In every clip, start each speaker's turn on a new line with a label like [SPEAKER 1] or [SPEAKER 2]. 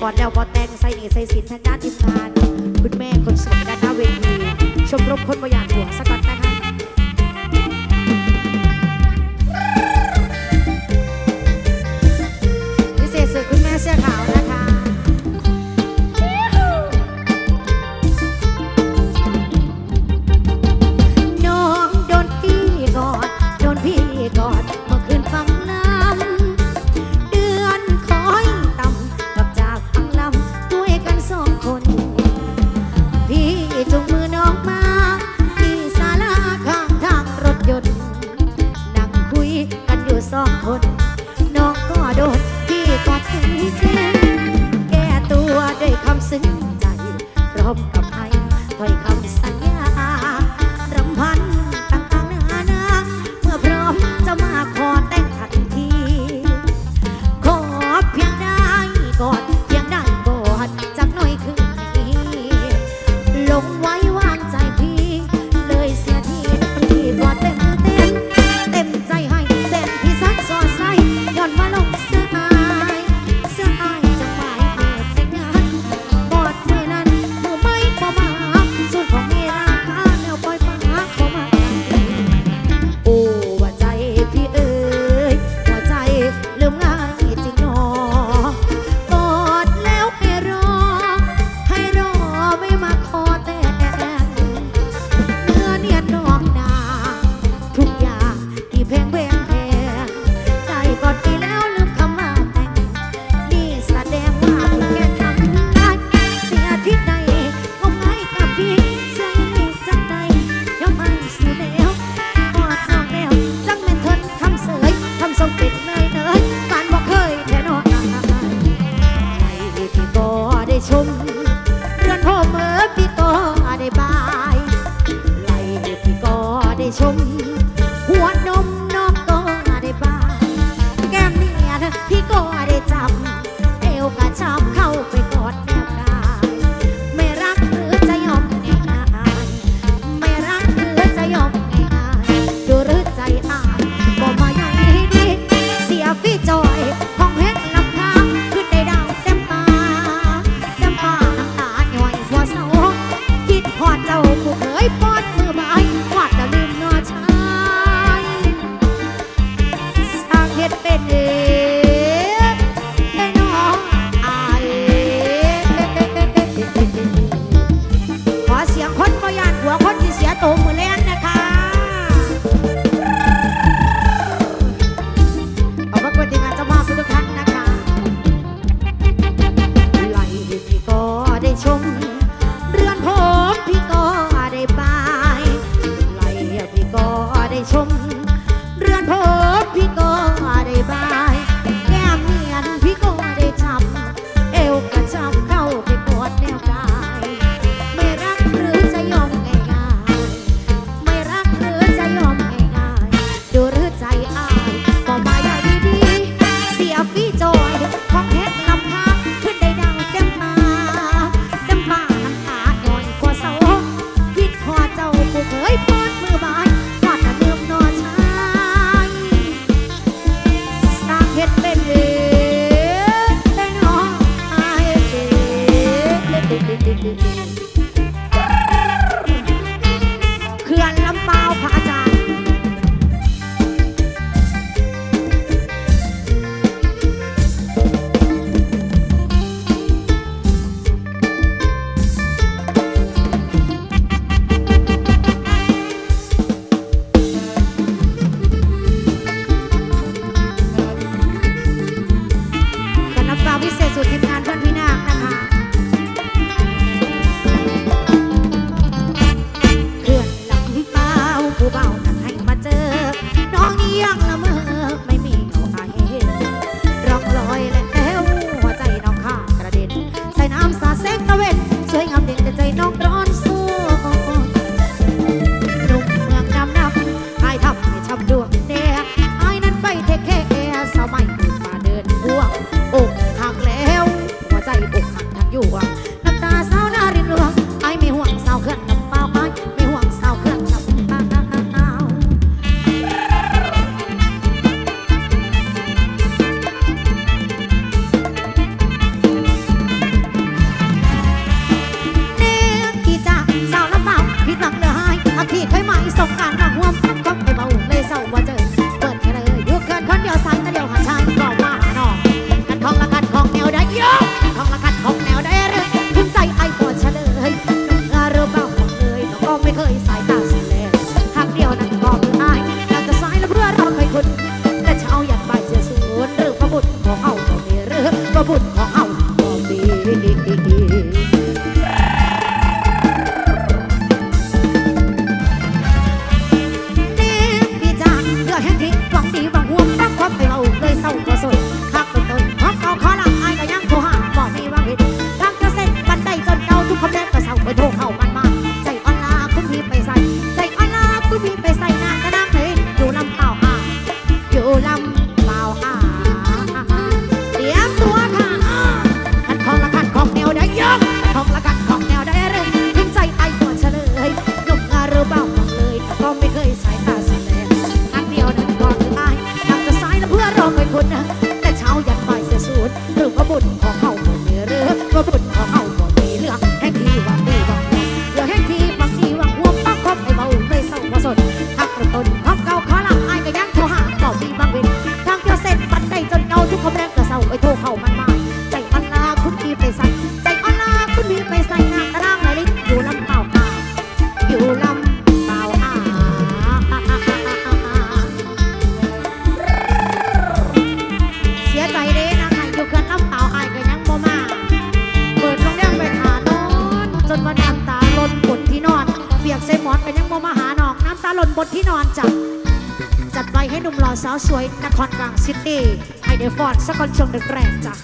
[SPEAKER 1] บอดแนวบอดแตงใส่เอกใส่สินทางด้านทีมงาน คุณแม่คนสวยด้านหน้าเวทีชมรมคนบอยากหัวสักก่อนนะคะ zum 从 นครกลางซิตี้ไฮเดฟอนสักคนช่วงดึงแรกจ้ะ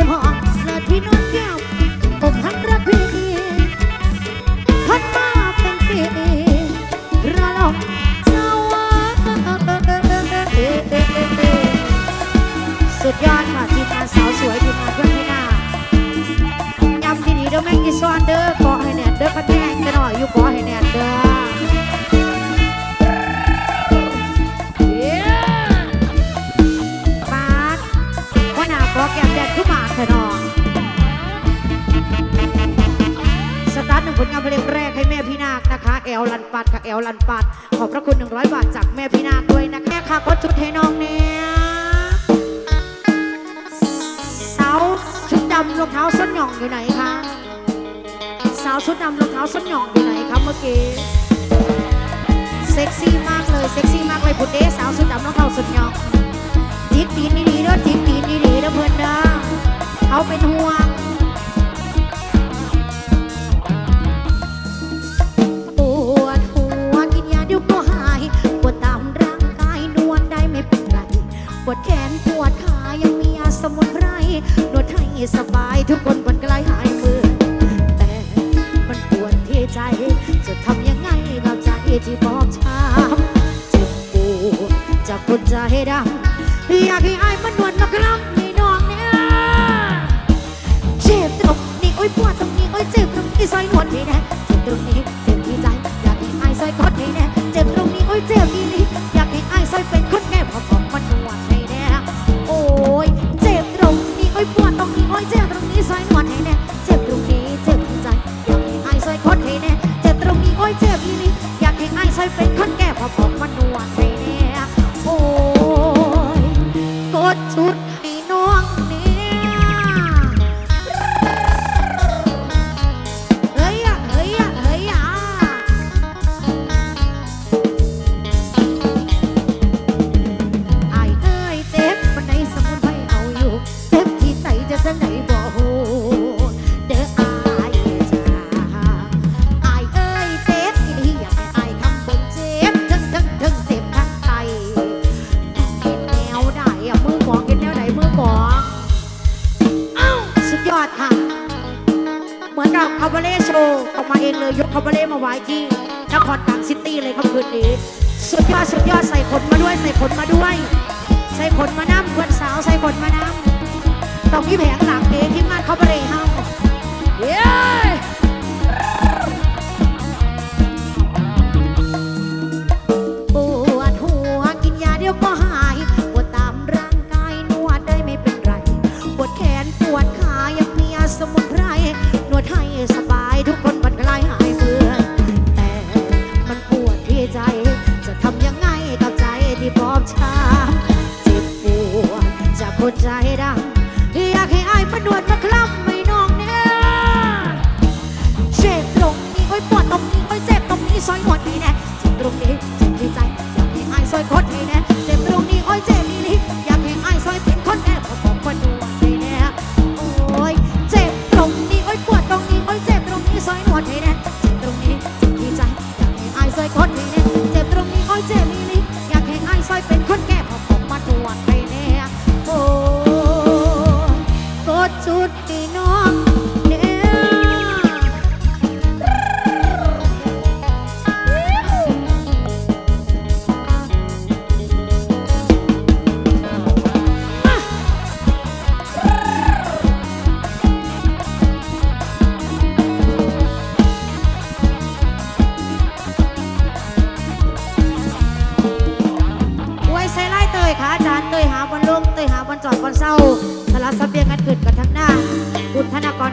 [SPEAKER 1] เป็นหอกที่นวลแก้วอหักรักพี่พัดมาเป็นประลอกเจ้สุดยอด แก้มแดงขึ้มาเถอะนองสตาร์หนึ่งผลงานเพลงแรกให้แม่พี่นาคนะคะ แอลลันปัดค่ะแอลลันปัด ขอบพระคุณ 100 บาทจากแม่พี่นาคด้วยนะคะค่ะก็ชุดให้น้องเนี่ยสาวชุดดำรองเท้าส้นหย่องอยู่ไหนคะสาวชุดดำรองเท้าส้นหย่องอยู่ไหนคะเมื่อกี้เซ็กซี่มากเลยเซ็กซี่มากเลยพุดเด้สาวชุดดำรองเท้าส้นหยอง จิกตีนดีๆเด้อจิกตีนดีๆเด้อเพื่อนเด้อเขาเป็นห่วงปวดหัวกินยาเดี๋ยวก็หายปวดตามร่างกายนวดได้ไม่เป็นไรปวดแขนปวดขายังมียาสมุนไพรนวดให้สบายทุกคนบนกลายหายมือแต่มันปวดที่ใจ จะทำยังไงกับใจที่บอบช้ำเจ็บปวดจะปวดใจดำ อยากให้อายมันนวลมากรับในน้องเนี่ยเจ็บตรงนี้โอ้ยปวดตรงนี้โอ้ยเจ็บตรงนี้ซอยนวลนี่นะ อดค่ะ เหมือนกับคาบาเล่โชว์ออกมาเองเลยยกคาบาเล่มาไว้ที่นครกลางซิตี้เลยครับคืนนี้ สุดยอดสุดยอดใส่ขนมาด้วย ใส่ขนมาด้วย ใส่ขนมาน้ำเพื่อนสาวใส่ขนมาน้ำต้องมีแผงหลังเองที่มานคาบาเล่เฮาเย้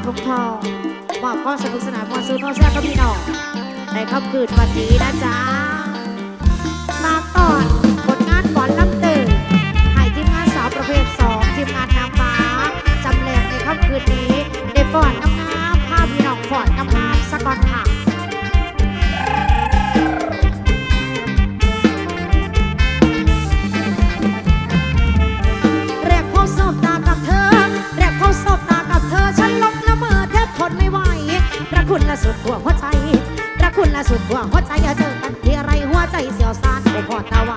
[SPEAKER 1] ธนากทงทองมอบข้อสนุกสนานพอซื้อข้อแซ่บก็มีหน่อในค่ำคืนวันนี้นะจ๊ะ มาก่อนผลงานก่อนลำเตยให้ทีมงานสาวประเภทสองทีมงานนางฟ้าจำแรงในค่ำคืนนี้ สุดหัวหัวใจพระคุณละสุดหัวหัวใจเจอกันที่ไรหัวใจเสียวซานโอ้พอตาวาน